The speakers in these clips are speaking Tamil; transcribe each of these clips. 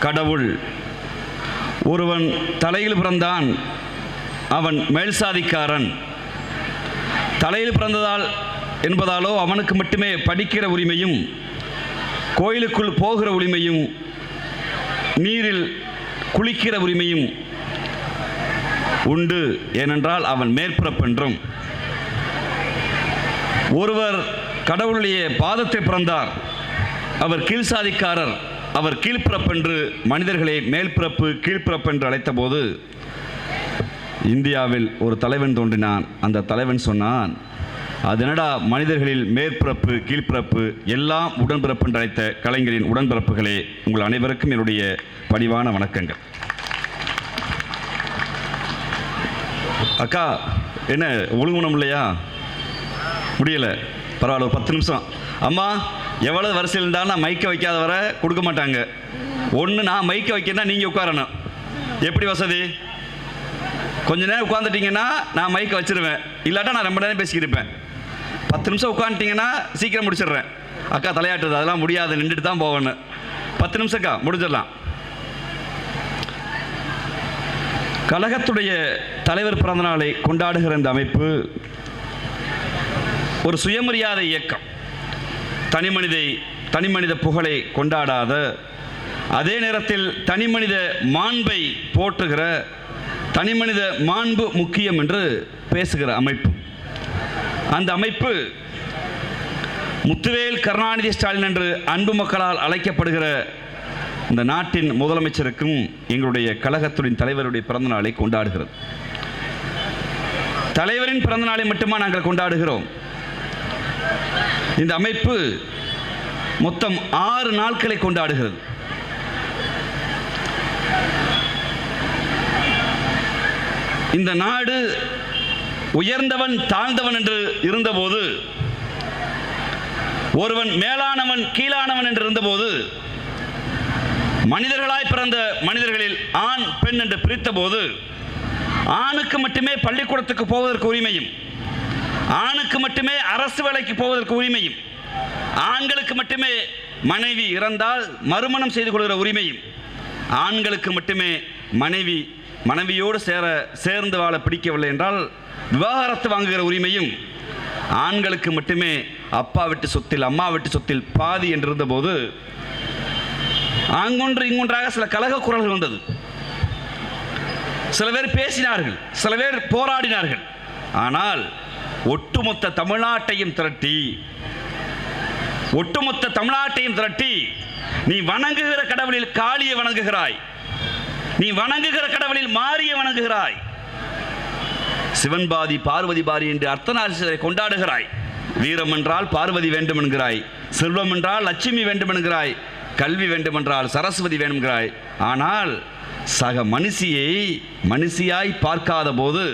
கடவுள். ஒருவன் தலையில் பிறந்தான் அவன் மேல் சாதிக்காரன் தலையில் பிறந்ததால் என்பதாலோ அவனுக்கு மட்டுமே படிக்கிற உரிமையும் கோயிலுக்குள் போகிற உரிமையும் நீரில் குளிக்கிற உரிமையும் உண்டு. ஏனென்றால் அவன் மேற்பரப்பென்றும். ஒருவர் கடவுளுடைய பாதத்தை பிறந்தார் அவர் கீழ்சாதிக்காரர். அவர் கீழ்ப்பிறப்பென்று மனிதர்களை மேல்பிறப்பு கீழ்ப்பிறப்பென்று அழைத்தபோது இந்தியாவில் ஒரு தலைவன் தோன்றினான். அந்த தலைவன் சொன்னான் அது என்னடா மனிதர்களில் மேற்பிறப்பு கீழ்ப்பிறப்பு எல்லாம் உடன்பிறப்பு என்று அழைத்த கலைஞரின் உடன்பிறப்புகளே உங்கள் அனைவருக்கும் என்னுடைய பணிவான வணக்கங்கள். அக்கா என்ன ஒழுங்குணம் இல்லையா? முடியலை. பரவாயில்ல ஒரு பத்து நிமிஷம். அம்மா எவ்வளவு வரிசையில் இருந்தாலும் நான் மைக்கை வைக்காத வர கொடுக்க மாட்டாங்க. ஒன்று நான் மைக்கை வைக்கிறேன்னா நீங்கள் உட்காரணும். எப்படி வசதி? கொஞ்ச நேரம் உட்காந்துட்டிங்கன்னா நான் மைக்கை வச்சிருவேன். இல்லாட்டா நான் ரொம்ப நேரம் பேசிக்கிருப்பேன் பத்து நிமிஷம் உட்காந்துட்டீங்கன்னா சீக்கிரம் முடிச்சிடுறேன். அக்கா தலையாட்டுறது அதெல்லாம் முடியாது நின்றுட்டு தான் போகணும். பத்து நிமிஷம்க்கா முடிஞ்சிடலாம். கழகத்துடைய தலைவர் பிறந்தநாளை கொண்டாடுகிற இந்த அமைப்பு ஒரு சுயமரியாதை இயக்கம். தனிமனிதை தனிமனித புகழை கொண்டாடாத அதே நேரத்தில் தனிமனித மாண்பை போற்றுகிற தனிமனித மாண்பு முக்கியம் என்று பேசுகிற அமைப்பு. அந்த அமைப்பு முத்துவேல் கருணாநிதி ஸ்டாலின் என்று அன்பு மக்களால் அழைக்கப்படுகிற இந்த நாட்டின் முதலமைச்சருக்கும் எங்களுடைய கழகத்துடன் தலைவருடைய பிறந்த நாளை கொண்டாடுகிறது. தலைவரின் பிறந்த நாளை மட்டுமா நாங்கள் கொண்டாடுகிறோம்? இந்த அமைப்பு மொத்தம் ஆறு நாட்களை கொண்டாடுகிறது. இந்த நாடு உயர்ந்தவன் தாழ்ந்தவன் என்று இருந்தபோது ஒருவன் மேலானவன் கீழானவன் என்று இருந்தபோது மனிதர்களாய் பிறந்த மனிதர்களில் ஆண் பெண் என்று பிரித்தபோது ஆணுக்கு மட்டுமே பள்ளிக்கூடத்துக்கு போவதற்கு உரிமையும் ஆணுக்கு மட்டுமே அரசு வேலைக்கு போவதற்கு உரிமையும் ஆண்களுக்கு மட்டுமே மனைவி இறந்தால் மறுமணம் செய்து கொள்கிற உரிமையும் ஆண்களுக்கு மட்டுமே மனைவி மனைவியோடு சேர சேர்ந்து வாழ பிடிக்கவில்லை என்றால் விவாகரத்து வாங்குகிற உரிமையும் ஆண்களுக்கு மட்டுமே அப்பா விட்டு சொத்தில் அம்மா விட்டு சொத்தில் பாதி என்றிருந்த போது ஆங்கொன்று இங்கொன்றாக சில கலக குரல்கள் வந்தது. சில பேர் பேசினார்கள் சில பேர் போராடினார்கள். ஆனால் ஒட்டுமொத்த தமிழ்நாட்டையும் திரட்டி ஒட்டுமொத்த தமிழ்நாட்டையும் திரட்டி நீ வணங்குகிற கடவுளில் காளியை வணங்குகிறாய். நீ வணங்குகிற கடவுளில் மாறிய வணங்குகிறாய். சிவன் பாதி பார்வதி பாரி என்று அர்த்தநாரீஸ்வரை கொண்டாடுகிறாய். வீரம் என்றால் பார்வதி வேண்டும் என்கிறாய். செல்வம் என்றால் லட்சுமி வேண்டும் என்கிறாய். கல்வி வேண்டுமென்றால் சரஸ்வதி வேண்டும்கிறாய் ஆனால் சக மனுஷியை மனுஷியாய் பார்க்காத போது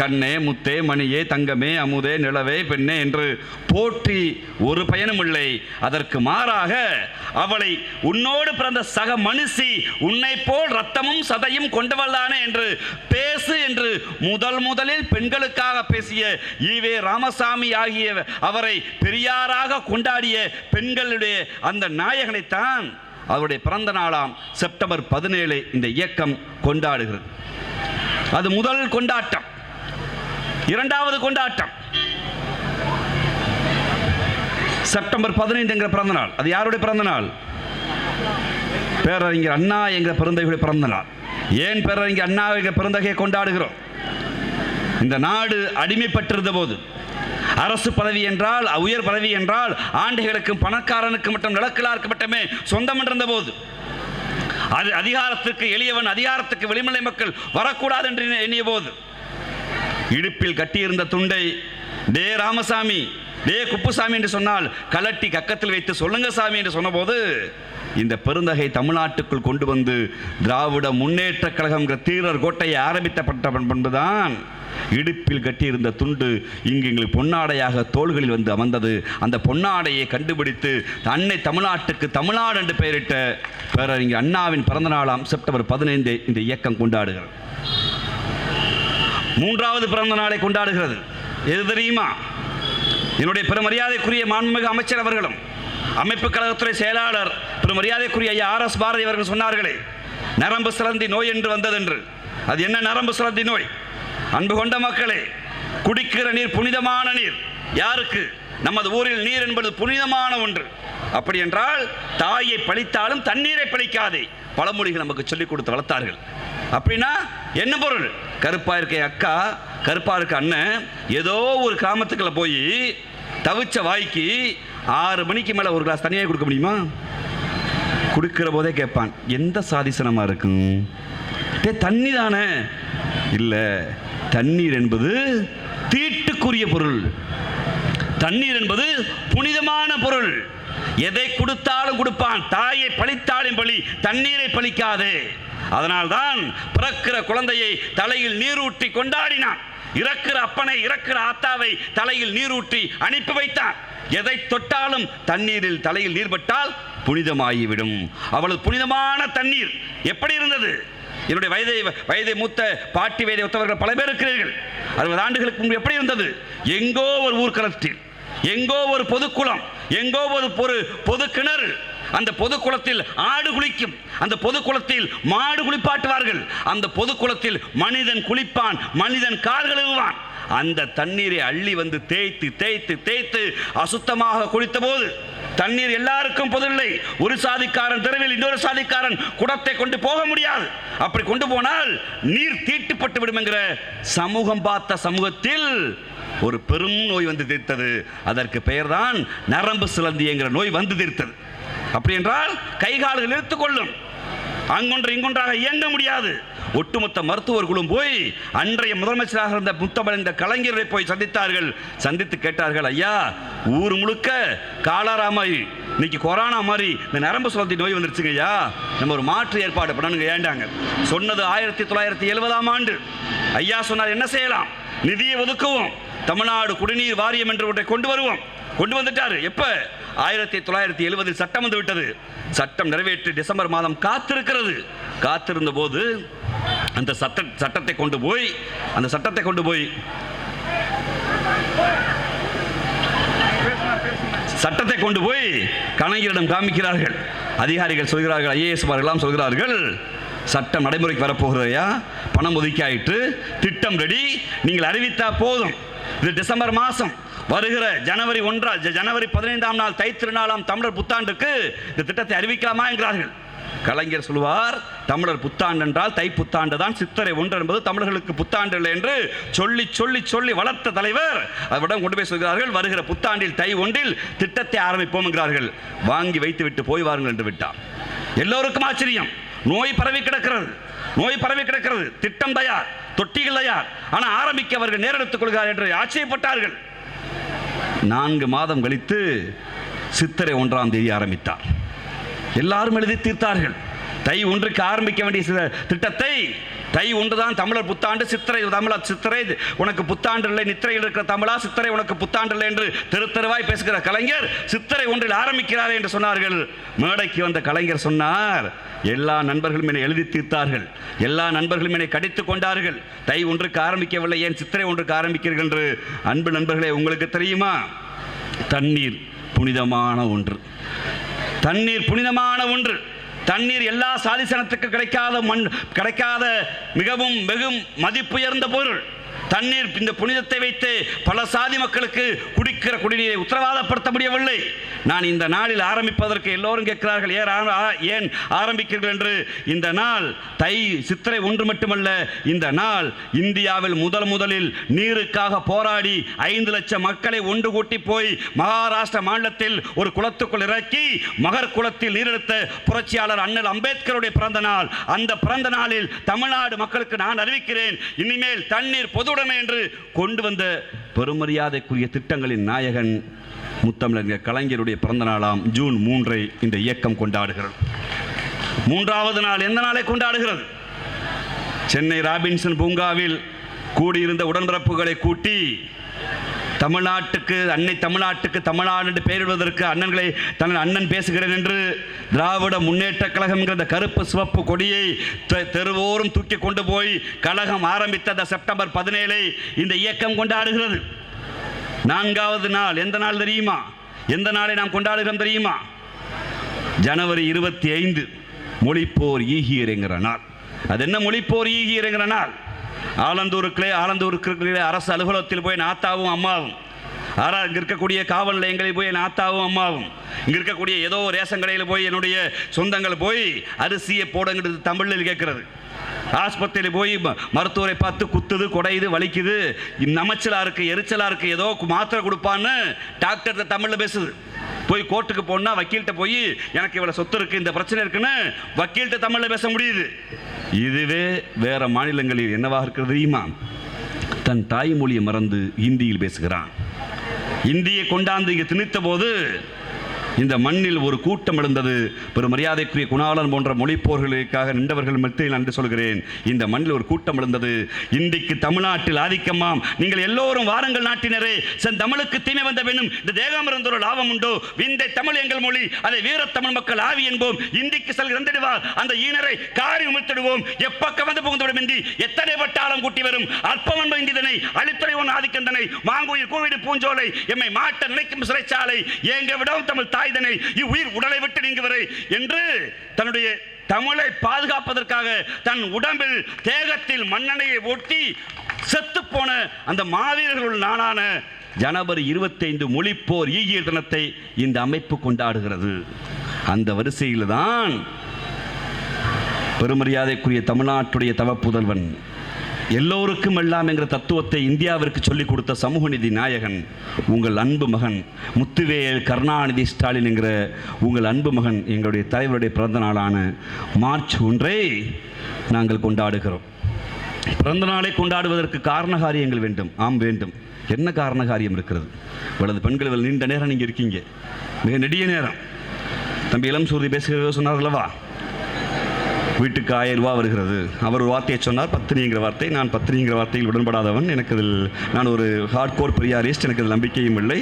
கண்ணே முத்தே மணியே தங்கமே அமுதே நிலவே பெண்ணே என்று போற்றி ஒரு பயனும் இல்லை. அதற்கு மாறாக அவளை உன்னோடு பிறந்த சக மனுஷி உன்னை போல் ரத்தமும் சதையும் கொண்டவள்தானே என்று பேசு என்று முதல் முதலில் பெண்களுக்காக பேசிய ஈவே ராமசாமி ஆகிய அவரை பெரியாராக கொண்டாடிய பெண்களுடைய அந்த நாயகனைத்தான் அவருடைய பிறந்த நாளாம் செப்டம்பர் பதினேழு இந்த இயக்கம் கொண்டாடுகிறது. அது முதல் கொண்டாட்டம். இரண்டாவது கொண்டாட்டம். செப்டம்பர் பதினைந்து என்கிற பிறந்த நாள் அது யாருடைய பிறந்த நாள் பேரறிஞர் அண்ணா என்கிற பிறந்தகையுடைய பிறந்த நாள் ஏன் பேரறிஞர் அண்ணா என்கிற பிறந்தகையை கொண்டாடுகிறோம்? இந்த நாடு அடிமைப்பட்டிருந்த போது அரசு பதவி என்றால் உயர் பதவி என்றால் ஆண்டைகளுக்கும் பணக்காரனுக்கு மட்டும் நிலக்கலாருக்கு மட்டுமே சொந்தம் என்றிருந்த போது அது அதிகாரத்துக்கு எளியவன் அதிகாரத்துக்கு வெளிமலை மக்கள் வரக்கூடாது என்று எண்ணிய போது இடுப்பில் கட்டியிருந்த துண்டை டே ராமசாமி டே குப்புசாமி என்று சொன்னால் கலட்டி கக்கத்தில் வைத்து சொல்லுங்க சாமி என்று சொன்னபோது இந்த பெருந்தகை தமிழ்நாட்டுக்குள் கொண்டு வந்து திராவிட முன்னேற்ற கழகம்ங்கிற தீரர் கோட்டையை ஆரம்பித்தப்பட்ட பண்புதான் இடுப்பில் கட்டியிருந்த துண்டு இங்கு எங்களுக்கு பொன்னாடையாக தோள்களில் வந்து அமர்ந்தது. அந்த பொன்னாடையை கண்டுபிடித்து அன்னை தமிழ்நாட்டுக்கு தமிழ்நாடு என்று பெயரிட்ட பேரறிஞர் அண்ணாவின் பிறந்த நாளாம் செப்டம்பர் பதினைந்து இந்த இயக்கம் கொண்டாடுகிறது மூன்றாவது பிறந்த நாளை கொண்டாடுகிறது. எது தெரியுமா? என்னுடைய பெருமரியாதைக்குரிய மாண்புமிகு அமைச்சர் அவர்களும் அமைப்பு கழகத்துறை செயலாளர் பெருமரியாதைக்குரிய ஐயா ஆர் எஸ் பாரதி அவர்கள் சொன்னார்களே நரம்பு சிலந்தி நோய் என்று வந்ததென்று. அது என்ன நரம்பு சிலந்தி நோய்? அன்பு கொண்ட மக்களே குடிக்கிற நீர் புனிதமான நீர். யாருக்கு? நமது ஊரில் நீர் என்பது புனிதமான ஒன்று. அப்படி என்றால் தாயை பழித்தாலும் தண்ணீரை பழிக்காதே. பழமொழிகள் நமக்கு சொல்லிக் கொடுத்து வளர்த்தார்கள். அப்படின்னா என்ன பொருள்? கருப்பா இருக்க அக்கா கருப்பா இருக்க அண்ணன். ஏதோ ஒரு கிராமத்துக்குள்ளே போய் தவிச்ச வாய்க்கு ஆறு மணிக்கு மேலே ஒரு கிளாஸ் தனியாக கொடுக்க முடியுமா? கொடுக்கிற போதே கேட்பான் எந்த சாதிசனமாக இருக்கும் டே தண்ணி தானே. இல்லை தண்ணீர் என்பது தீட்டுக்குரிய பொருள். தண்ணீர் என்பது புனிதமான பொருள். எதை கொடுத்தாலும் கொடுப்பான். தாயை பழித்தாலும் பழி தண்ணீரை பழிக்காதே. அதனால்தான் பிறக்கிற குழந்தையை தலையில் நீரூற்றி கொண்டாடினான். இறக்கிற அப்பனை இறக்கிற ஆத்தாவை தலையில் நீரூற்றி அனுப்பி வைத்தான். எதை தொட்டாலும் தண்ணீரில் தலையில் நீர்பட்டால் புனிதமாகிவிடும். அவளது புனிதமான தண்ணீர் எப்படி இருந்தது? என்னுடைய வயதை வயதை மூத்த பாட்டி வயதை ஒத்தவர்கள் பல பேர் இருக்கிறீர்கள். அறுபது ஆண்டுகளுக்கு முன்பு எப்படி இருந்தது? எங்கோ ஒரு ஊர்கலத்தில் எங்கோ ஒரு பொதுக்குளம் எங்கோ ஒரு பொது பொது கிணறு அந்த பொது குளத்தில் ஆடு குளிக்கும். அந்த பொது குளத்தில் மாடு குளிப்பாட்டுவார்கள். அந்த பொது குளத்தில் மனிதன் குளிப்பான் மனிதன் கால் கழுவுவான் அந்த தண்ணீரை அள்ளி வந்து தேய்த்து தேய்த்து தேய்த்து அசுத்தமாக குளித்த போது தண்ணீர் எல்லாருக்கும் பொதுவில்லை ஒரு சாதிக்காரன் தெருவில் இன்னொரு சாதிக்காரன் குடத்தை கொண்டு போக முடியாது. அப்படி கொண்டு போனால் நீர் தீட்டுப்பட்டு விடும் என்கிற சமூகம் பார்த்த சமூகத்தில் ஒரு பெரும் நோய் வந்து தீர்த்தது. அதற்கு பெயர்தான் நரம்பு சிலந்தி என்கிற நோய் வந்து தீர்த்தது. அப்படி என்றால் கை கால்கள் நிறுத்துக்கொள்ளும் அங்கொன்று இங்கொன்றாக இயங்க முடியாது. ஒட்டுமொத்த மருத்துவர்களும் போய் அன்றைய முதலமைச்சராக இருந்த முத்தமிழந்த கலைஞரை போய் சந்தித்தார்கள். சந்தித்து கேட்டார்கள் ஐயா ஊர் முழுக்க காலாரா மாதிரி இன்னைக்கு கொரோனா மாதிரி இந்த நரம்பு சுரத்தி நோய் வந்துருச்சுங்க ஐயா. நம்ம ஒரு மாற்று ஏற்பாடு பண்ணணுங்க ஏண்டாங்க. சொன்னது ஆயிரத்தி தொள்ளாயிரத்தி எழுபதாம் ஆண்டு. ஐயா சொன்னார் என்ன செய்யலாம்? நிதியை ஒதுக்குவோம் தமிழ்நாடு குடிநீர் வாரியம் என்று ஒன்றை கொண்டு வருவோம். கொண்டு வந்துட்டார். எப்ப? ஆயிரத்தி தொள்ளாயிரத்தி எழுபதில் சட்டம் வந்து விட்டது. சட்டம் நிறைவேற்றி டிசம்பர் மாதம் காத்திருக்கிறது. காத்திருந்த போது அந்த சட்ட சட்டத்தை கொண்டு போய் அந்த சட்டத்தை கொண்டு போய் சட்டத்தை கொண்டு போய் கலைஞரிடம் காமிக்கிறார்கள். அதிகாரிகள் சொல்கிறார்கள் ஐஏஎஸ் எல்லாம் சொல்கிறார்கள் சட்டம் நடைமுறைக்கு வரப்போகிறதையா பணம் ஒதுக்கி ஆயிட்டு திட்டம் ரெடி நீங்கள் அறிவித்தா போதும். இது டிசம்பர் மாதம். வருகிற ஜனவரி ஒன்றா ஜனவரி பதினைந்தாம் நாள் தை திருநாளாம் தமிழர் புத்தாண்டுக்கு இந்த திட்டத்தை அறிவிக்கலாமா என்கிறார்கள். கலைஞர் சொல்வார் தமிழர் புத்தாண்டு என்றால் தை புத்தாண்டு தான் சித்தரை ஒன்று என்பது தமிழர்களுக்கு புத்தாண்டு இல்லை என்று சொல்லி சொல்லி சொல்லி வளர்த்த தலைவர் அவரிடம் கொண்டு போய் சொல்கிறார்கள் வருகிற புத்தாண்டில் தை ஒன்றில் திட்டத்தை ஆரம்பிப்போம் என்கிறார்கள். வாங்கி வைத்து விட்டு போய் வாருங்கள் என்று விட்டார். எல்லோருக்கும் ஆச்சரியம். நோய் பரவி கிடக்கிறது. நோய் பரவி கிடக்கிறது. திட்டம் தயார். தொட்டிகள் தயார். ஆனால் ஆரம்பிக்க அவர்கள் நேரெடுத்துக் கொள்கிறார் என்று ஆச்சரியப்பட்டார்கள். நான்கு மாதம் கழித்து சித்திரை ஒன்றாம் தேதி ஆரம்பித்தார். எல்லாரும் எழுதி தீர்த்தார்கள். தை ஒன்றுக்கு ஆரம்பிக்க வேண்டிய சில திட்டத்தை தை ஒன்றுதான் தமிழர் புத்தாண்டு சித்திரை தமிழர் சித்திரை உனக்கு புத்தாண்டு இல்லை நித்திரையில் இருக்கிற தமிழா சித்திரை உனக்கு புத்தாண்டு இல்லை என்று தெரு தெருவாய் பேசுகிற கலைஞர் சித்திரை ஒன்றில் ஆரம்பிக்கிறார் என்று சொன்னார்கள். மேடைக்கு வந்த கலைஞர் சொன்னார் எல்லா நண்பர்களும் என்னை எழுதி தீர்த்தார்கள் எல்லா நண்பர்களும் என்னை கடித்துக் கொண்டார்கள். தை ஒன்றுக்கு ஆரம்பிக்கவில்லை ஏன் சித்திரை ஒன்றுக்கு ஆரம்பிக்கிறீர்கள் என்று அன்பு நண்பர்களே உங்களுக்கு தெரியுமா? தண்ணீர் புனிதமான ஒன்று. தண்ணீர் புனிதமான ஒன்று. தண்ணீர் எல்லா சாதிசனத்துக்கு கிடைக்காத மண் கிடைக்காத மிகவும் வெகும் மதிப்புயர்ந்த பொருள். தண்ணீர் இந்த புனிதத்தை வைத்து பல சாதி மக்களுக்கு குடிக்கிற குடிநீரை உத்தரவாதப்படுத்த முடியவில்லை. நான் இந்த நாளில் ஆரம்பிப்பதற்கு எல்லோரும் கேட்கிறார்கள் ஏன் ஏன் ஆரம்பிக்கிறீர்கள்? என்று. இந்த நாள் தை சித்திரை ஒன்று மட்டுமல்ல இந்த நாள் இந்தியாவில் முதல் முதலில் நீருக்காக போராடி ஐந்து லட்சம் மக்களை ஒன்று கூட்டி போய் மகாராஷ்டிர மாநிலத்தில் ஒரு குளத்துக்குள் இறக்கி மகர் குளத்தில் நீரெடுத்த புரட்சியாளர் அண்ணல் அம்பேத்கருடைய பிறந்த நாள். அந்த பிறந்த நாளில் தமிழ்நாடு மக்களுக்கு நான் அறிவிக்கிறேன் இனிமேல் தண்ணீர் பொது பொதுவுடைமை என்று கொண்டு வந்த பெருமரியாதைக்குரிய திட்டங்களின் நாயகன் முத்தமிழர் கலைஞருடைய பிறந்த நாளாம் ஜூன் மூன்றை இந்த இயக்கம் கொண்டாடுகிறது. மூன்றாவது நாள் எந்த நாளை கொண்டாடுகிறது? சென்னை ராபின்சன் பூங்காவில் கூடியிருந்த உடன்பிறப்புகளை கூட்டி தமிழ்நாட்டுக்கு அன்னை தமிழ்நாட்டுக்கு தமிழ்நாடு என்று பெயரிடுவதற்கு அண்ணன்களை தங்கள் அண்ணன் பேசுகிறேன் என்று திராவிட முன்னேற்ற கழகம் என்கிற கருப்பு சிவப்பு கொடியை தெ- தெருவோறும் தூக்கி கொண்டு போய் கழகம் ஆரம்பித்த அந்த செப்டம்பர் பதினேழை இந்த இயக்கம் கொண்டாடுகிறது நான்காவது நாள் எந்த நாள் தெரியுமா எந்த நாளை நாம் கொண்டாடுகிறோம் தெரியுமா ஜனவரி இருபத்தி ஐந்து மொழிப்போர் ஈகியருங்கிற நாள் அது என்ன மொழிப்போர் ஈகியருங்கிற நாள் ஆலந்தூருக்குள்ளே ஆலந்தூருக்கு அரசு அலுவலகத்தில் போய் நாத்தாவும் அம்மாவும். ஆனால் இங்கே இருக்கக்கூடிய காவல் நிலையங்களில் போய் என் ஆத்தாவும் அம்மாவும். இங்கே இருக்கக்கூடிய ஏதோ ரேஷன் கடையில் போய் என்னுடைய சொந்தங்கள் போய் அரிசியை போடுங்கிறது தமிழில் கேட்குறது. ஆஸ்பத்திரியில் போய் ம- மருத்துவரை பார்த்து குத்துது குடையுது வலிக்குது. நமச்சலா இருக்கு எரிச்சலாக இருக்கு ஏதோ மாத்திரை கொடுப்பான்னு டாக்டர் தமிழில் பேசுது. போய் கோர்ட்டுக்கு போனால் வக்கீல்கிட்ட போய் எனக்கு இவ்வளோ சொத்து இருக்குது இந்த பிரச்சனை இருக்குன்னு வக்கீல்கிட்ட தமிழில் பேச முடியுது. இதுவே வேற மாநிலங்களில் என்னவாக இருக்கிறது தெரியுமா? தன் தாய்மொழியை மறந்து ஹிந்தியில் பேசுகிறான். இந்தியை கொண்டாந்து இங்கே திணித்த போது இந்த மண்ணில் ஒரு கூட்டம் எழுந்தது. பெரும் மரியாதைக்குரிய குணாளன் போன்ற மொழிப்போர்களுக்காக நின்றவர்கள் மத்தியில் நன்றி சொல்கிறேன். இந்த மண்ணில் ஒரு கூட்டம் எழுந்தது. இன்றைக்கு தமிழ்நாட்டில் ஆதிக்கமாம் நீங்கள் எல்லோரும் வாரங்கள் நாட்டினரே. சென் தமிழுக்கு தீமை வந்த வேணும் இந்த தேகம் லாபம் உண்டோ? விந்தை தமிழ் எங்கள் மொழி. அதை வீரத்தமிழ் மக்கள் ஆவி என்போம். இந்திக்கு செல் இறந்திடுவார். அந்த ஈனரை காரி உமிழ்த்திடுவோம். எப்பக்க வந்து புகுந்துவிடும் இந்தி எத்தனை பட்டாளம் கூட்டி வரும்? அற்பமன்ப இந்திதனை அழித்துறை ஒன் ஆதிக்கந்தனை மாங்குயில் கூவிடு பூஞ்சோலை எம்மை மாட்ட நினைக்கும் சிறைச்சாலை ஏங்க விடவும் தமிழ் தாய் தாய்தனை இவ்வுயிர் உடலை விட்டு நீங்குவரை என்று தன்னுடைய தமிழை பாதுகாப்பதற்காக தன் உடம்பில் தேகத்தில் மண்ணெண்ணையை ஒட்டி செத்து போன அந்த மாவீரர்கள் நாளான ஜனவரி இருபத்தைந்து மொழிப்போர் ஈகிய தினத்தை இந்த அமைப்பு கொண்டாடுகிறது. அந்த வரிசையில் தான் பெருமரியாதைக்குரிய தமிழ்நாட்டுடைய தவப்புதல்வன் எல்லோருக்கும் எல்லாம் என்கிற தத்துவத்தை இந்தியாவிற்கு சொல்லிக் கொடுத்த சமூக நிதி நாயகன் உங்கள் அன்பு மகன் முத்துவேல் கருணாநிதி ஸ்டாலின் என்கிற உங்கள் அன்பு மகன் எங்களுடைய தலைவருடைய பிறந்த நாளான மார்ச் ஒன்றை நாங்கள் கொண்டாடுகிறோம். பிறந்த நாளை கொண்டாடுவதற்கு காரண காரியங்கள் வேண்டும். ஆம் வேண்டும். என்ன காரண காரியம் இருக்கிறது? இவ்வளவு பெண்கள் இவ்வளவு நீண்ட நேரம் நீங்கள் இருக்கீங்க. மிக நெடிய நேரம். தம்பி இளம் சூரி பேசுகிறதோ சொன்னார் அல்லவா வீட்டுக்கு ஆயிரம் ரூபா வருகிறது. அவர் ஒரு வார்த்தையை சொன்னார் பத்தினிங்கிற வார்த்தை. நான் பத்தினிங்கிற வார்த்தையில் உடன்படாதவன் எனக்கு அதில் நான் ஒரு ஹார்ட் கோர் பெரியாரிஸ்ட் எனக்கு அதில் நம்பிக்கையும் இல்லை.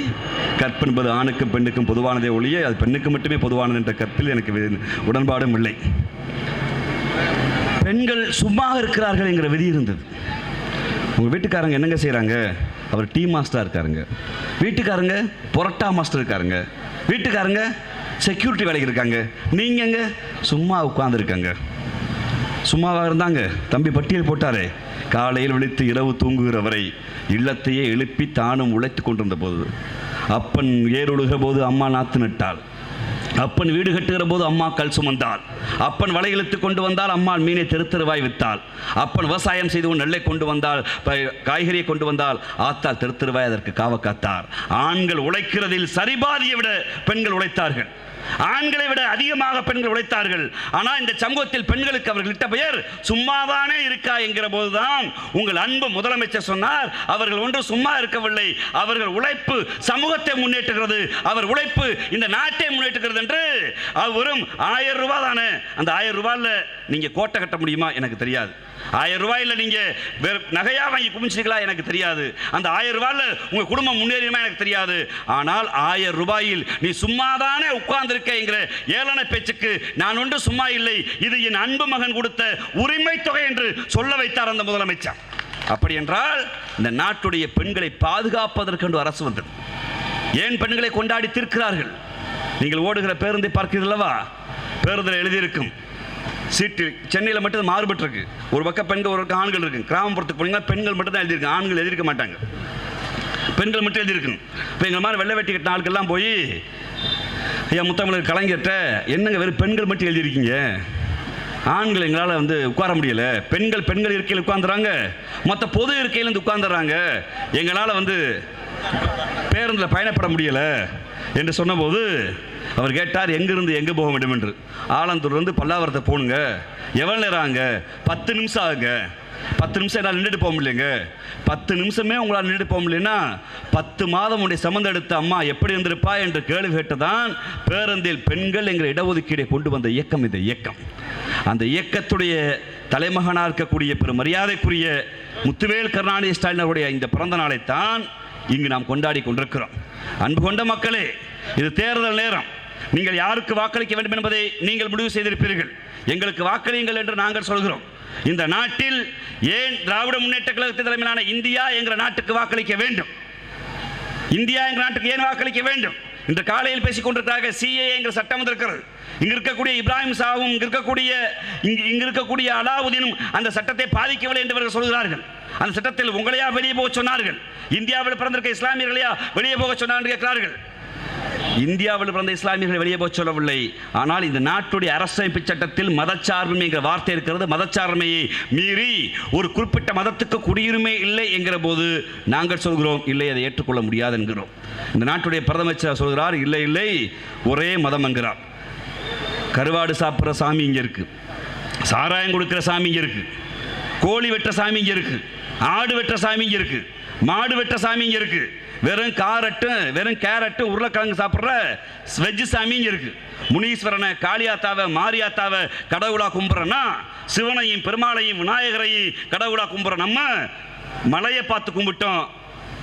கற்பு என்பது ஆணுக்கும் பெண்ணுக்கும் பொதுவானதே ஒழிய அது பெண்ணுக்கு மட்டுமே பொதுவானது என்ற கற்பில் எனக்கு உடன்பாடும் இல்லை. பெண்கள் சும்மா இருக்கிறார்கள் என்கிற விதி இருந்தது. உங்கள் வீட்டுக்காரங்க என்னங்க செய்கிறாங்க அவர் டீ மாஸ்டராக இருக்காருங்க. வீட்டுக்காரங்க பொரோட்டா மாஸ்டர் இருக்காருங்க. வீட்டுக்காரங்க செக்யூரிட்டி வேலைக்கு இருக்காங்க. நீங்கங்க சும்மா உட்காந்துருக்காங்க சும்மாவாக இருந்தாங்க? தம்பி பட்டியல் போட்டாரே. காலையில் விழித்து இரவு தூங்குகிற வரை இல்லத்தையே எழுப்பி தானும் உழைத்து கொண்டிருந்த போது அப்பன் ஏறுழுகிற போது அம்மா நாத்து நட்டாள். அப்பன் வீடு கட்டுகிற போது அம்மா கல் சுமந்தாள். அப்பன் வலை இழுத்து கொண்டு வந்தால் அம்மாள் மீனை தெருத்தருவாய் வித்தாள். அப்பன் விவசாயம் செய்து நெல்லை கொண்டு வந்தால் ப- காய்கறியை கொண்டு வந்தால் ஆத்தால் தெருத்தருவாய் அதற்கு காவ காத்தார். ஆண்கள் உழைக்கிறதில் சரிபாதியை விட பெண்கள் உழைத்தார்கள். ஆண்களை விட அதிகமாக பெண்கள் உழைத்தார்கள். ஆனால் இந்த சமூகத்தில் பெண்களுக்கு அவர்களிட்ட பெயர் சும்மாதானே இருக்கா என்கிற போதுதான் உங்கள் அன்பு முதலமைச்சர் சொன்னார். அவர்கள் ஒன்று சும்மா இருக்கவில்லை. அவர்கள் உழைப்பு சமூகத்தை முன்னேற்றுகிறது. அவர் உழைப்பு இந்த நாட்டை முன்னேற்றுகிறது என்று அது வெறும் ஆயிரம் ரூபாய் தானே அந்த ஆயிரம் ரூபாயில் நீங்கள் கோட்டை கட்ட முடியுமா? எனக்கு தெரியாது. ஆயிரம் ரூபாயில் நீங்கள் நகையாக வாங்கி குமிச்சிருக்கலாம் எனக்கு தெரியாது. அந்த ஆயிரம் ரூபாயில் உங்கள் குடும்பம் முன்னேறியுமா எனக்கு தெரியாது. ஆனால் ஆயிரம் ரூபாயில் நீ சும்மாதானே உட்கார்ந்துருக்கேங்கிற ஏளன பேச்சுக்கு நான் ஒன்று சும்மா இல்லை. இது என் அன்பு மகன் கொடுத்த உரிமை தொகை என்று சொல்ல வைத்தார் அந்த முதலமைச்சர். அப்படி என்றால் இந்த நாட்டுடைய பெண்களை பாதுகாப்பதற்கென்று அரசு வந்தது. ஏன் பெண்களை கொண்டாடி தீர்க்கிறார்கள்? நீங்கள் ஓடுகிற பேருந்தை பார்க்கிறீர்களவா பேருந்தில் எழுதியிருக்கும் சீட்டு சென்னையில் மட்டும் அது மாறுபட்டிருக்கு ஒரு பக்கம் பெண்கள் ஒரு பக்கம் ஆண்கள் இருக்கு. கிராமப்புறத்துக்கு போனீங்கன்னா பெண்கள் மட்டும் தான் எழுதியிருக்கு ஆண்கள் எழுதியிருக்க மாட்டாங்க. பெண்கள் மட்டும் எழுதியிருக்கணும். இப்போ எங்கள் மாதிரி வெள்ளை வெட்டி கட்டின ஆட்கள்லாம் போய் ஐயா முத்தமிழர் கலைஞர்கிட்ட என்னங்க வெறும் பெண்கள் மட்டும் எழுதியிருக்கீங்க? ஆண்கள் எங்களால் வந்து உட்கார முடியல. பெண்கள் பெண்கள் இருக்கையில் உட்காந்துறாங்க மற்ற பொது இருக்கையில் வந்து உட்காந்துறாங்க எங்களால் வந்து பேருந்தில் பயணப்பட முடியல. என்று சொன்னபோது அவர் கேட்டார் எங்கிருந்து எங்கே போக வேண்டும் என்று ஆலந்தூர்லேருந்து பல்லாவரத்தை போகணுங்க. எவ்வளோ நேரம் ஆகுங்க? பத்து நிமிஷம் ஆகுங்க. பத்து நிமிஷம் என்னால் நின்றுட்டு போக முடியலைங்க. பத்து நிமிஷமே உங்களால் நின்றுட்டு போக முடியலன்னா பத்து மாதம் உடைய சம்மந்தம் எடுத்த அம்மா எப்படி இருந்திருப்பா? என்று கேள்வி கேட்டுதான் பேருந்தில் பெண்கள் எங்கள் இடஒதுக்கீடை கொண்டு வந்த இயக்கம் இந்த இயக்கம். அந்த இயக்கத்துடைய தலைமகனாக இருக்கக்கூடிய பெரும் மரியாதைக்குரிய முத்துவேல் கருணாநிதி ஸ்டாலின் அவருடைய இந்த பிறந்த நாளைத்தான் இங்கு நாம் கொண்டாடி கொண்டிருக்கிறோம். அன்பு கொண்ட மக்களே இது தேர்தல் நேரம். நீங்கள் யாருக்கு வாக்களிக்க வேண்டும் என்பதை நீங்கள் முடிவு செய்திருப்பீர்கள். எங்களுக்கு வாக்களியுங்கள் என்று நாங்கள் சொல்கிறோம். இந்த நாட்டில் ஏன் திராவிட முன்னேற்ற கழகத்தின் தலைமையிலான இந்தியா என்கிற நாட்டுக்கு வாக்களிக்க வேண்டும்? இந்தியா என்கிற நாட்டுக்கு ஏன் வாக்களிக்க வேண்டும்? இன்று காலையில் பேசிக் கொண்டிருக்கிறார்கள் சிஏ என்கிற சட்டம் வந்திருக்கிறது. இங்க இருக்கக்கூடிய இப்ராஹிம் சாவும் இங்க இருக்கக்கூடிய இங்க இங்க இருக்கக்கூடிய அலாவுதீனும் அந்த சட்டத்தை பாதிக்கவில்லை என்று இவர்கள் சொல்கிறார்கள். அந்த சட்டத்தில் உங்களையா வெளியே போக சொன்னார்கள். இந்தியாவில் பிறந்திருக்க இஸ்லாமியர்களையா வெளியே போக சொன்னார்கள் கேட்கிறார்கள். இந்தியாவில் பிறந்த இஸ்லாமியர்கள் வெளியே போக சொல்லவில்லை. ஆனால் இந்த நாட்டுடைய அரசமைப்பு சட்டத்தில் மதச்சார்பின்மை என்கிற வார்த்தை இருக்கிறது. மதச்சார்பையை மீறி ஒரு குறிப்பிட்ட மதத்துக்கு குடியுரிமை இல்லை என்கிற போது நாங்கள் சொல்கிறோம் இல்லை அதை ஏற்றுக்கொள்ள முடியாது என்கிறோம். இந்த நாட்டுடைய பிரதமர் சொல்கிறார் இல்லை இல்லை ஒரே மதம் என்கிறார். கருவாடு சாப்பிட்ற சாமி இங்கே இருக்குது சாராயம் கொடுக்குற சாமி இங்கே இருக்குது கோழி வெட்ட சாமி இங்கே இருக்குது ஆடு வெட்ட சாமி இங்கே இருக்குது மாடு வெட்ட சாமி இங்கே இருக்குது வெறும் காரட்டும் வெறும் கேரட்டும் உருளைக்கிழங்கு சாப்பிட்ற வெஜ்ஜு சாமி இங்கே இருக்குது முனீஸ்வரனை காளியாத்தாவை மாரியாத்தாவை கடவுளாக கும்பிட்றோன்னா சிவனையும் பெருமாளையும் விநாயகரையும் கடவுளாக கும்பிட்ற நம்ம மலையை பார்த்து கும்பிட்டோம்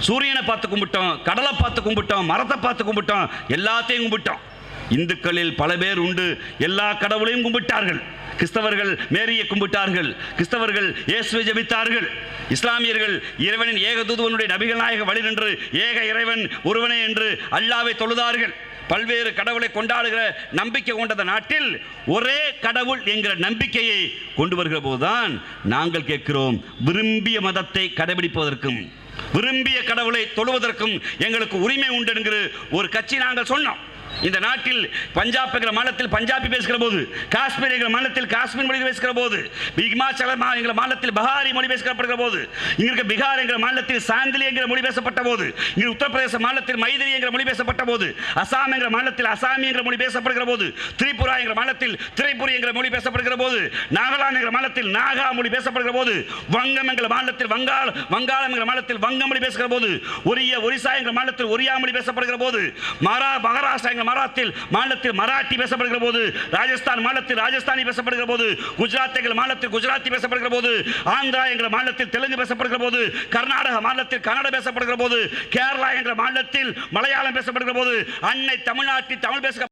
சூரியனை பார்த்து கும்பிட்டோம் கடலை பார்த்து கும்பிட்டோம் மரத்தை பார்த்து கும்பிட்டோம் எல்லாத்தையும் கும்பிட்டோம். இந்துக்களில் பல பேர் உண்டு. எல்லா கடவுளையும் கும்பிட்டார்கள். கிறிஸ்தவர்கள் மேரியை கும்பிட்டார்கள். கிறிஸ்தவர்கள் இயேசுவை ஜபித்தார்கள். இஸ்லாமியர்கள் இறைவனின் ஏக தூதுவனுடைய நபிகள் நாயக வழி நின்று ஏக இறைவன் ஒருவனே என்று அல்லாவை தொழுதார்கள். பல்வேறு கடவுளை கொண்டாடுகிற நம்பிக்கை கொண்டத நாட்டில் ஒரே கடவுள் என்கிற நம்பிக்கையை கொண்டு வருகிற போதுதான் நாங்கள் கேட்கிறோம். விரும்பிய மதத்தை கடைபிடிப்பதற்கும் விரும்பிய கடவுளை தொழுவதற்கும் எங்களுக்கு உரிமை உண்டு என்கிற ஒரு கட்சி நாங்கள் சொன்னோம். இந்த நாட்டில் பஞ்சாப் என்கிற மாநிலத்தில் பஞ்சாபி பேசுகிற போது காஷ்மீர் என்கிற மாநிலத்தில் காஷ்மீர் மொழி பேசுகிற போது இமாச்சல மா- மாநிலத்தில் பஹாரி மொழி பேசப்படுகிற போது இங்க இருக்க பீகார் என்கிற மாநிலத்தில் சாந்திலி என்கிற மொழி பேசப்பட்ட போது இங்க உத்தரப்பிரதேச மாநிலத்தில் மைதிலி என்கிற மொழி பேசப்பட்ட போது அசாம் என்கிற மாநிலத்தில் அசாமி என்கிற மொழி பேசப்படுகிற போது திரிபுரா என்கிற மாநிலத்தில் திரைப்புரி என்கிற மொழி பேசப்படுகிற போது நாகாலாந்து என்கிற மாநிலத்தில் நாகா மொழி பேசப்படுகிற போது வங்கம் என்கிற மாநிலத்தில் வங்காள வங்காளம் என்கிற மாநிலத்தில் வங்க மொழி பேசுகிற போது ஒரிய ஒரிசா என்கிற மாநிலத்தில் ஒரியா மொழி பேசப்படுகிற போது மரா மகாராஷ்டிரா என்கிற மராத்தில் மாநிலத்தில் மராட்டி பேசப்படுகிற போது ராஜஸ்தான் மாநிலத்தில் ராஜஸ்தானி பேசப்படுகிற போது குஜராத் எங்கள் மாநிலத்தில் குஜராத்தி பேசப்படுகிற போது ஆந்திரா என்ற மாநிலத்தில் தெலுங்கு பேசப்படுகிற போது கர்நாடக மாநிலத்தில் கன்னட பேசப்படுகிற போது கேரளா என்ற மாநிலத்தில் மலையாளம் பேசப்படுகிற போது அன்னை தமிழ்நாட்டில் தமிழ் பேச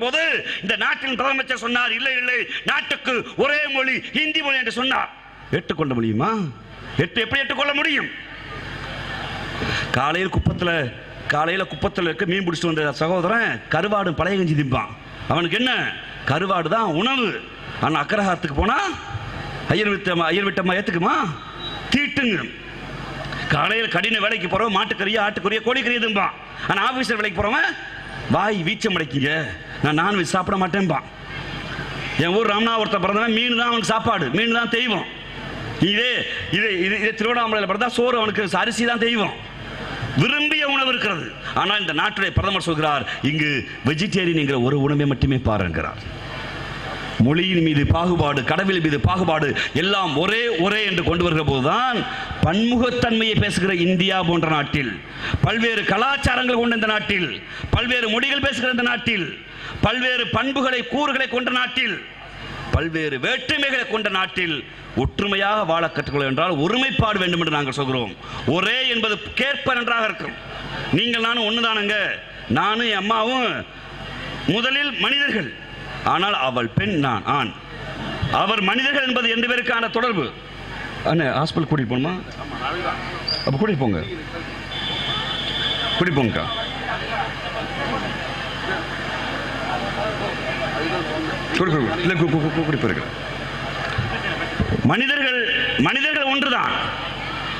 போது இந்த நாட்டின் முதலமைச்சர் சொன்னார் இல்லை இல்லை நாட்டுக்கு ஒரே மொழி ஹிந்தி மொழி என்று சொன்னார். ஏற்றுக்கொள்ள முடியுமா? எட்டு எப்படி ஏற்றுக்கொள்ள முடியும்? காலையில் குப்பத்தில் காலையில் குப்பத்தில் இருக்க மீன் பிடிச்சிட்டு வந்த சகோதரன் கருவாடு பழைய கஞ்சி திம்பான். அவனுக்கு என்ன? கருவாடு தான் உணவு. ஆனால் அக்கரஹாரத்துக்கு போனால் ஐயர் விட்டம்மா ஐயர் விட்டம்மா ஏற்றுக்குமா தீட்டுங்க காலையில் கடின வேலைக்கு போகிறவன் மாட்டுக்கறியா ஆட்டுக்கறியா கோழிக்கறியா திம்பான். ஆனால் ஆஃபீஸர் வேலைக்கு போகிறவன் வாய் வீச்சம் அடைக்குங்க. நான் நான்வெஜ் சாப்பிட மாட்டேன்பான். என் ஊர் ராமநாதபுரத்தை பிறந்தவன் மீன் தான் அவனுக்கு சாப்பாடு. மீன் தான் தெய்வம். இதே இது இது இது திருவண்ணாமலையில் பிறந்தா சோறு அவனுக்கு அரிசி தான் தெய்வம். விரும்பிய உணவு இருக்கிறது. ஆனால் இந்த நாட்டுடைய பிரதமர் சொல்கிறார் இங்கு வெஜிடேரியன் என்கிற ஒரு உணவை மட்டுமே பாருங்கிறார். மொழியின் மீது பாகுபாடு கடவுள் மீது பாகுபாடு எல்லாம் ஒரே ஒரே என்று கொண்டு வருகிற போதுதான் பன்முகத்தன்மையை பேசுகிற இந்தியா போன்ற நாட்டில் பல்வேறு கலாச்சாரங்கள் கொண்ட இந்த நாட்டில் பல்வேறு மொழிகள் பேசுகிற இந்த நாட்டில் பல்வேறு பண்புகளை கூறுகளை கொண்ட நாட்டில் பல்வேறு வேற்றுமைகளை கொண்ட நாட்டில் ஒற்றுமையாக வாழ கற்றுக்கொள்ள என்றால் ஒருமைப்பாடு வேண்டும் என்று நாங்கள் சொல்கிறோம். ஒரே என்பது கேட்ப நன்றாக இருக்கும். நீங்கள் நானும் ஒன்றுதானுங்க நானும் என் அம்மாவும் முதலில் மனிதர்கள். ஆனால் அவள் பெண் நான் ஆண். அவர் மனிதர்கள் என்பது எந்த பேருக்கான தொடர்பு? அண்ணே ஹாஸ்பிட்டல் கூட்டிகிட்டு போகணுமா அப்போ கூட்டிகிட்டு போங்க. கூட்டிகிட்டு போங்கக்கா. கூட்டி மனிதர்கள் மனிதர்கள் ஒன்றுதான்.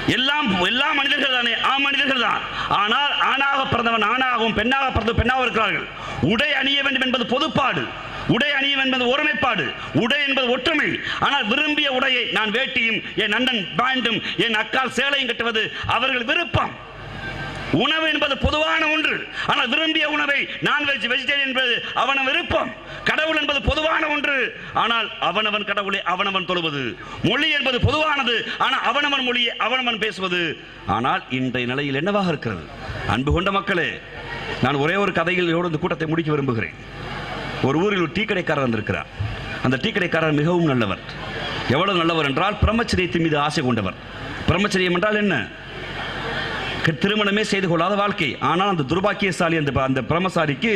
எல்லாம் எல்லா மனிதர்கள் தானே. ஆ மனிதர்கள் தான். ஆனால் ஆணாக பிறந்தவன் ஆணாகவும் பெண்ணாக பிறந்த பெண்ணாக இருக்கிறார்கள். உடை அணிய வேண்டும் என்பது பொதுப்பாடு. உடை அணிய என்பது ஒருமைப்பாடு. உடை என்பது ஒற்றுமை. ஆனால் விரும்பிய உடையை நான் வேட்டியும் என் அண்ணன் பேண்டும் என் அக்கால் சேலையும் கட்டுவது அவர்கள் விருப்பம். உணவு என்பது பொதுவான ஒன்று. ஆனால் விரும்பிய உணவை நான்வெஜ் வெஜிடேரியன் என்பது அவன விருப்பம். கடவுள் என்பது பொதுவான ஒன்று. ஆனால் அவனவன் கடவுளை அவனவன் தொழுவது. மொழி என்பது பொதுவானது. ஆனால் அவனவன் மொழியை அவனவன் பேசுவது. ஆனால் இன்றைய நிலையில் என்னவாக இருக்கிறது? அன்பு கொண்ட மக்களே நான் ஒரே ஒரு கதையில் இந்த கூட்டத்தை முடிக்க விரும்புகிறேன். ஒரு ஊரில் ஒரு டீ கடைக்காரர் வந்திருக்கிறார். அந்த டீ கடைக்காரர் மிகவும் நல்லவர். எவ்வளவு நல்லவர் என்றால் பிரம்மச்சரியத்தின் மீது ஆசை கொண்டவர். பிரம்மச்சரியம் என்றால் என்ன? திருமணமே செய்து கொள்ளாத வாழ்க்கை. ஆனால் அந்த துர்பாக்கியசாலி அந்த அந்த பிரம்மசாரிக்கு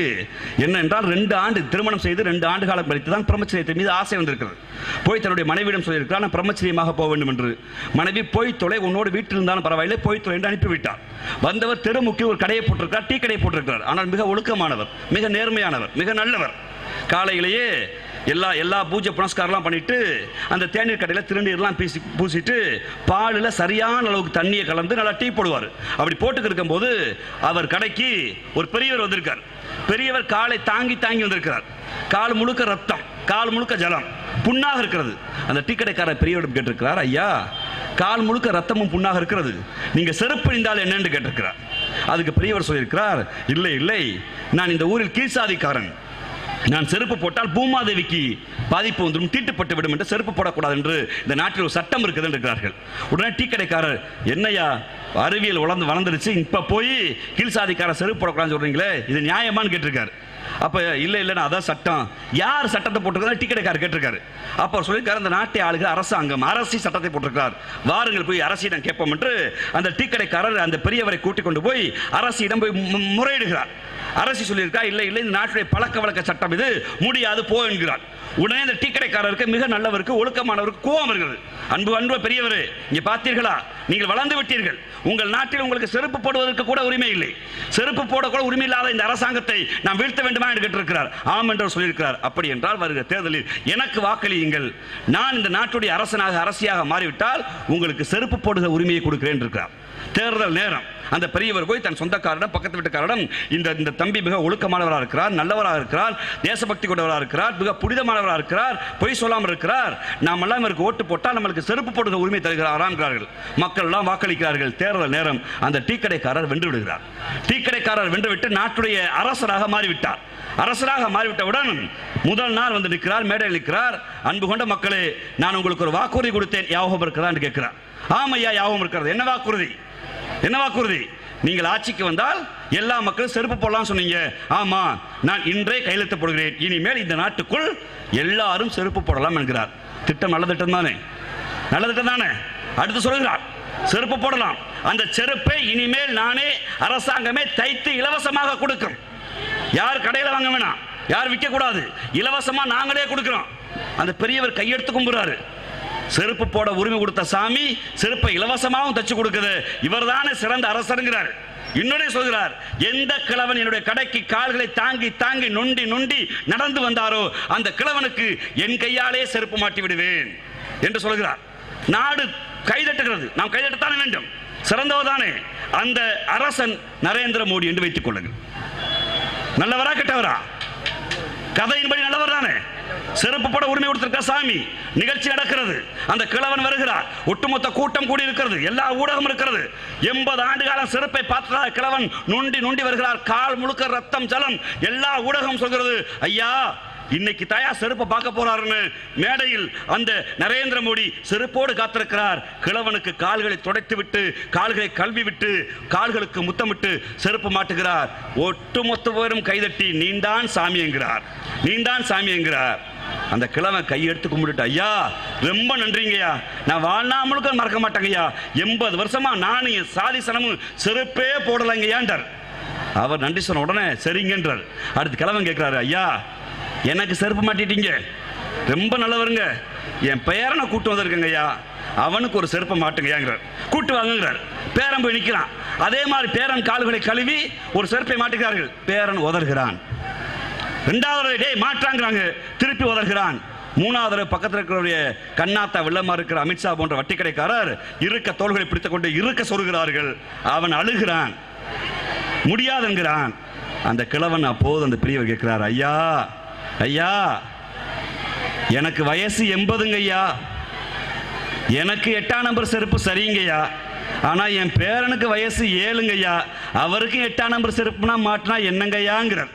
என்ன என்றால் ரெண்டு ஆண்டு திருமணம் செய்து ரெண்டு ஆண்டு காலம் கழித்து தான் பிரம்மச்சரியத்தின் மீது ஆசை வந்திருக்கிறது. போய் தன்னுடைய மனைவியிடம் சொல்லியிருக்கிறார் நான் பிரம்மச்சரியமாக போக வேண்டும் என்று. மனைவி போய் தொலை உன்னோடு வீட்டில் இருந்தாலும் பரவாயில்லை போய் தொலை என்று அனுப்பிவிட்டார். வந்தவர் தெருமுக்கி ஒரு கடையை போட்டிருக்கிறார் டீ கடையை போட்டிருக்கிறார். ஆனால் மிக ஒழுக்கமானவர் மிக நேர்மையானவர் மிக நல்லவர். காலையிலேயே எல்லா எல்லா பூஜை புனஸ்காரம்லாம் பண்ணிட்டு அந்த தேநீர் கடையில் திருநீர்லாம் பீசி பூசிட்டு பாலில் சரியான அளவுக்கு தண்ணியை கலந்து நல்லா டீ போடுவார். அப்படி போட்டுக்கு இருக்கும்போது அவர் கடைக்கு ஒரு பெரியவர் வந்திருக்கார். பெரியவர் காலை தாங்கி தாங்கி வந்திருக்கிறார். கால் முழுக்க ரத்தம் கால் முழுக்க ஜலம் புண்ணாக இருக்கிறது. அந்த டீ கடைக்காரர் பெரியவரிடம் கேட்டிருக்கிறார் ஐயா கால் முழுக்க ரத்தமும் புண்ணாக இருக்கிறது. நீங்கள் செருப்பு இருந்தால் என்னன்னு கேட்டிருக்கிறார். அதுக்கு பெரியவர் சொல்லியிருக்கிறார் இல்லை இல்லை நான் இந்த ஊரில் கீழ்சாதிக்காரன். நான் செருப்பு போட்டால் பூமாதேவிக்கு பாதிப்பு வந்துடும் தீட்டுப்பட்டு விடும் என்று செருப்பு போடக்கூடாது என்று இந்த நாட்டில் ஒரு சட்டம் இருக்குது என்று இருக்கிறார்கள். உடனே டீ கடைக்காரர் என்னையா அறிவியல் வளர்ந்து வளர்ந்துருச்சு இப்போ போய் கீழ்சாதிக்காரர் செருப்பு போடக்கூடாதுன்னு சொல்கிறீங்களே இது நியாயமான்னு கேட்டிருக்காரு. அப்போ இல்லை இல்லைன்னா அதான் சட்டம். யார் சட்டத்தை போட்டிருக்காரு? டீ கடைக்காரர் கேட்டிருக்காரு. அப்போ சொல்லியிருக்காரு அந்த நாட்டை ஆளுகிற அரசாங்கம் அரசி சட்டத்தை போட்டிருக்கார் வாருங்கள் போய் அரசியிடம் கேட்போம் என்று அந்த டீ கடைக்காரர் அந்த பெரியவரை கூட்டிக் கொண்டு போய் அரசியிடம் போய் மு- முறையிடுகிறார். அரசு சொல்லியிருக்கா இல்லை இல்லை இந்த நாட்டுடைய பழக்க வழக்க சட்டம் இது முடியாது போ என்கிறார் உடனே இந்த டீ கடைக்காரருக்கு மிக நல்லவருக்கு ஒழுக்கமானவருக்கு கோபம் வருகிறது. அன்பு அன்பு பெரியவர் இங்கே பார்த்தீர்களா? நீங்கள் வளர்ந்து விட்டீர்கள். உங்கள் நாட்டில் உங்களுக்கு செருப்பு போடுவதற்கு கூட உரிமை இல்லை. செருப்பு போடக்கூட உரிமை இல்லாத இந்த அரசாங்கத்தை நாம் வீழ்த்த வேண்டுமா என்று கேட்டிருக்கிறார். ஆம் என்று சொல்லியிருக்கிறார். அப்படி என்றால் வருகிற தேர்தலில் எனக்கு வாக்களியுங்கள். நான் இந்த நாட்டுடைய அரசனாக அரசியாக மாறிவிட்டால் உங்களுக்கு செருப்பு போடுகிற உரிமையை கொடுக்கிறேன் இருக்கிறார். தேர்தல் நேரம். அந்த பெரியவர் போய் தன் சொந்தக்காரிடம் பக்கத்து வீட்டுக்காரிடம் இந்த இந்த தம்பி மிக ஒழுக்கமானவராக இருக்கிறார் நல்லவராக இருக்கிறார் தேசபக்தி கொண்டவராக இருக்கிறார் மிக புனிதமானவராக இருக்கிறார் பொய் சொல்லாமல் இருக்கிறார். நாம் எல்லாம் இவருக்கு ஓட்டு போட்டால் நம்மளுக்கு செருப்பு போடுகிற உரிமை தருகிறாராம்கிறார்கள் மக்கள் எல்லாம் வாக்களிக்கிறார்கள் தேர்தல் நேரம். அந்த டீ கடைக்காரர் வென்று விடுகிறார். டீ கடைக்காரர் வென்றுவிட்டு நாட்டுடைய அரசராக மாறிவிட்டார். அரசராக மாறிவிட்டவுடன் முதல் நாள் வந்து நிற்கிறார் மேடையில் நிற்கிறார். அன்பு கொண்ட மக்களே நான் உங்களுக்கு ஒரு வாக்குறுதி கொடுத்தேன். ஞாபகம் இருக்கிறான்னு கேட்கிறார். ஆமையா ஞாபகம் இருக்கிறது என்ன வாக்குறுதி? என்ன வாக்குறுதி? நீங்கள் ஆட்சிக்கு வந்தால் எல்லா மக்களும் செருப்பு போடலாம் சொன்னீங்க. ஆமா நான் இன்றே கையெழுத்து போடுகிறேன். இனிமேல் இந்த நாட்டுக்குள் எல்லாரும் செருப்பு போடலாம் என்கிறார். திட்டம் நல்ல திட்டம் தானே? நல்ல திட்டம் தானே? அடுத்து சொல்கிறார். செருப்பு போடலாம். அந்த செருப்பை இனிமேல் நானே அரசாங்கமே தைத்து இலவசமாக கொடுக்கும். யார் கடையில் வாங்க வேணாம். யார் விற்கக்கூடாது. இலவசமாக நாங்களே கொடுக்குறோம். அந்த பெரியவர் கையெடுத்து கும்புறாரு செருப்பு போட உரிமை கொடுத்த சாமி செருப்பை இலவசமாகவும் தச்சு கொடுக்குது. இவர்தானே சிறந்த அரசருங்கிறார். இன்னொன்னே சொல்கிறார் எந்த கிழவன் என்னுடைய கடைக்கு கால்களை தாங்கி தாங்கி நொண்டி நொண்டி நடந்து வந்தாரோ அந்த கிழவனுக்கு என் கையாலே செருப்பு மாட்டி விடுவேன் என்று சொல்கிறார். நாடு கைதட்டுகிறது. நாம் கைதட்டத்தானே வேண்டும். சிறந்தவதானே அந்த அரசன் நரேந்திர மோடி என்று வைத்துக் கொள்ளுங்கள். நல்லவரா கெட்டவரா? கதையின்படி நல்லவர் தானே. சிறப்பு போட உரிமை கொடுத்திருக்க சாமி. நிகழ்ச்சி நடக்கிறது. அந்த கிழவன் வருகிறார். ஒட்டுமொத்த கூட்டம் கூடி இருக்கிறது எல்லா ஊடகம் இருக்கிறது. எண்பது ஆண்டு காலம் சிறப்பை பார்த்ததா கிழவன் நொண்டி நொண்டி வருகிறார். கால் முழுக்க ரத்தம் ஜலம் எல்லா ஊடகம் சொல்கிறது ஐயா இன்னைக்கு தயா செருப்பை பார்க்க போறாருன்னு மேடையில் அந்த நரேந்திர மோடி செருப்போடு காத்திருக்கிறார். கிழவனுக்கு கால்களை துடைத்து விட்டு கால்களை கல்வி விட்டு கால்களுக்கு முத்தமிட்டு செருப்பு மாட்டுகிறார். ஒட்டுமொத்த பேரும் கைதட்டி நீந்தான் சாமி என்கிறார். நீந்தான் சாமி என்கிறார். அந்த கிழவன் கையெடுத்து கும்பிட்டுட்டு ஐயா ரொம்ப நன்றிங்கய்யா. நான் வாழ்நாள் முழுக்க மறக்க மாட்டேங்கய்யா. எண்பது வருஷமா நானும் என் சாதிசனமும் செருப்பே போடலைங்கய்யான்றார். அவர் நன்றி சொன்ன உடனே சரிங்கன்றார். அடுத்து கிழவன் கேட்கிறாரு ஐயா எனக்கு செருப்பு மாட்டிட்டீங்க. ரொம்ப நல்லவருங்க. என் பேரனை கூட்டு வந்திருக்கேங்க ஐயா. அவனுக்கு ஒரு செருப்பை மாட்டுங்கயாங்கிறார் கூட்டு வாங்குங்கிறார். பேரன் போய் நிற்கிறான் அதே மாதிரி பேரன் கால்களை கழுவி ஒரு செருப்பை மாட்டுகிறார்கள். பேரன் உதறுகிறான். ரெண்டாவது டே டேய் மாற்றாங்கிறாங்க திருப்பி உதறுகிறான். மூணாவது தடவை பக்கத்தில் இருக்கிறவருடைய கண்ணாத்தா வெள்ளமா இருக்கிற அமித்ஷா போன்ற வட்டி கடைக்காரர் இருக்க தோள்களை பிடித்துக் கொண்டு இருக்க சொல்கிறார்கள் அவன் அழுகிறான். முடியாதுங்கிறான். அந்த கிழவன் அப்போது அந்த பெரியவர் கேட்கிறார் ஐயா ஐயா எனக்கு வயசு எண்பதுங்க ஐயா. எனக்கு எட்டாம் நம்பர் செருப்பு சரிங்கய்யா ஆனா என் பேரனுக்கு வயசு ஏழுங்கய்யா அவருக்கு எட்டாம் நம்பர் செருப்புனா மாட்டினா என்னங்கய்யாங்கிறார்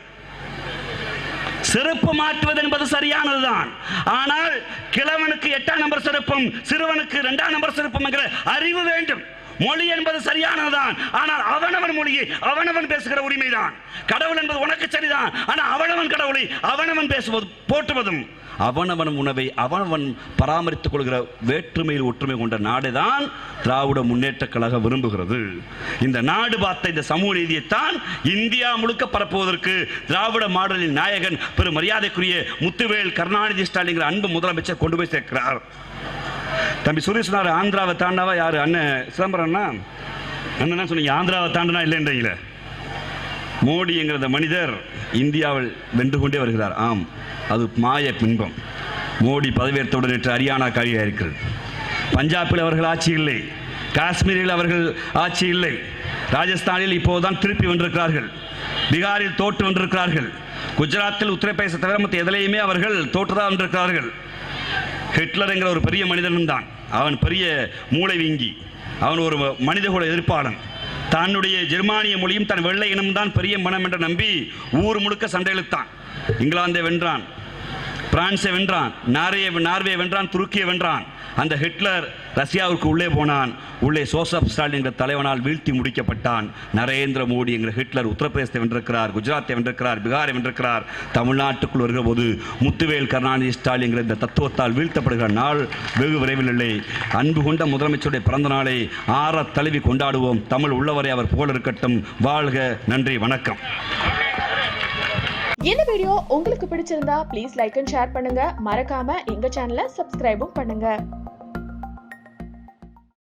செருப்பு மாற்றுவது என்பது சரியானதுதான். ஆனால் கிழவனுக்கு எட்டாம் நம்பர் செருப்பும் சிறுவனுக்கு இரண்டாம் நம்பர் செருப்பும் என்கிற அறிவு வேண்டும். மொழி என்பது சரியானதுதான். ஆனால் அவனவன் மொழியை அவனவன் பேசுகிற உரிமைதான். கடவுள் என்பது உனக்கு சரிதான். ஆனால் அவனவன் கடவுளை அவனவன் பேசுவது போற்றுவதும் அவனவன் உணவை அவனவன் பராமரித்துக் கொள்கிற வேற்றுமையில் ஒற்றுமை கொண்ட நாடுதான் திராவிட முன்னேற்றக் கழகம் விரும்புகிறது. இந்த நாடு பார்த்த இந்த சமூக நீதியைத்தான் இந்தியா முழுக்க பரப்புவதற்கு திராவிட மாடலின் நாயகன் பெரும் மரியாதைக்குரிய முத்துவேல் கருணாநிதி ஸ்டாலின் அன்பு முதலமைச்சர் கொண்டு போய் சேர்க்கிறார். தம்பி சுரேஷ்னார் ஆந்திராவை தாண்டாவா யார்? அண்ணன் சிதம்பரம்னா? அண்ணன் சொன்னீங்க ஆந்திராவை தாண்டனா இல்லைன்றீங்களே. மோடி என்கிற மனிதர் இந்தியாவில் வென்று கொண்டே வருகிறார். ஆம் அது மாய பின்பம். மோடி பதவியேற்றவுடன் நேற்று ஹரியானா காலியாக இருக்கிறது பஞ்சாபில் அவர்கள் ஆட்சி இல்லை. காஷ்மீரில் அவர்கள் ஆட்சி இல்லை. ராஜஸ்தானில் இப்போதுதான் திருப்பி வந்திருக்கிறார்கள். பீகாரில் தோற்று வந்திருக்கிறார்கள். குஜராத்தில் உத்தரப்பிரதேச தவிர மற்ற எதிலையுமே அவர்கள் தோற்றுதான் வந்திருக்கிறார்கள். ஹிட்லர் என்கிற ஒரு பெரிய மனிதன் தான். அவன் பெரிய மூளை வீங்கி. அவன் ஒரு மனிதகுல எதிர்ப்பாளன். தன்னுடைய ஜெர்மானிய மொழியும் தன் வெள்ளை இனமும் தான் பெரிய மனம் என்று நம்பி ஊர் முழுக்க சண்டையிழுத்தான். இங்கிலாந்தை வென்றான். பிரான்ஸை வென்றான். நார்வே நார்வே வென்றான். துருக்கியை வென்றான். அந்த ஹிட்லர் ரஷ்யாவிற்கு உள்ளே போனான். உள்ளே சோசப் ஸ்டாலின் என்ற தலைவனால் வீழ்த்தி முடிக்கப்பட்டான். நரேந்திர மோடி என்கிற ஹிட்லர் உத்தரப்பிரதேசத்தை வென்றிருக்கிறார் குஜராத்தை வென்றிருக்கிறார் பீகாரை வென்றிருக்கிறார். தமிழ்நாட்டுக்குள் வருகிற போது முத்துவேல் கருணாநிதி ஸ்டாலின் என்கிற இந்த தத்துவத்தால் வீழ்த்தப்படுகிற நாள் வெகு விரைவில் இல்லை. அன்பு கொண்ட முதலமைச்சருடைய பிறந்த நாளை ஆற தழுவி கொண்டாடுவோம். தமிழ் உள்ளவரை அவர் புகழ் இருக்கட்டும். வாழ்க நன்றி வணக்கம். இந்த வீடியோ உங்களுக்கு பிடிச்சிருந்தா ப்ளீஸ் லைக் அண்ட் ஷேர் பண்ணுங்க. மறக்காம எங்க சேனலை சப்ஸ்கிரைபும் பண்ணுங்க.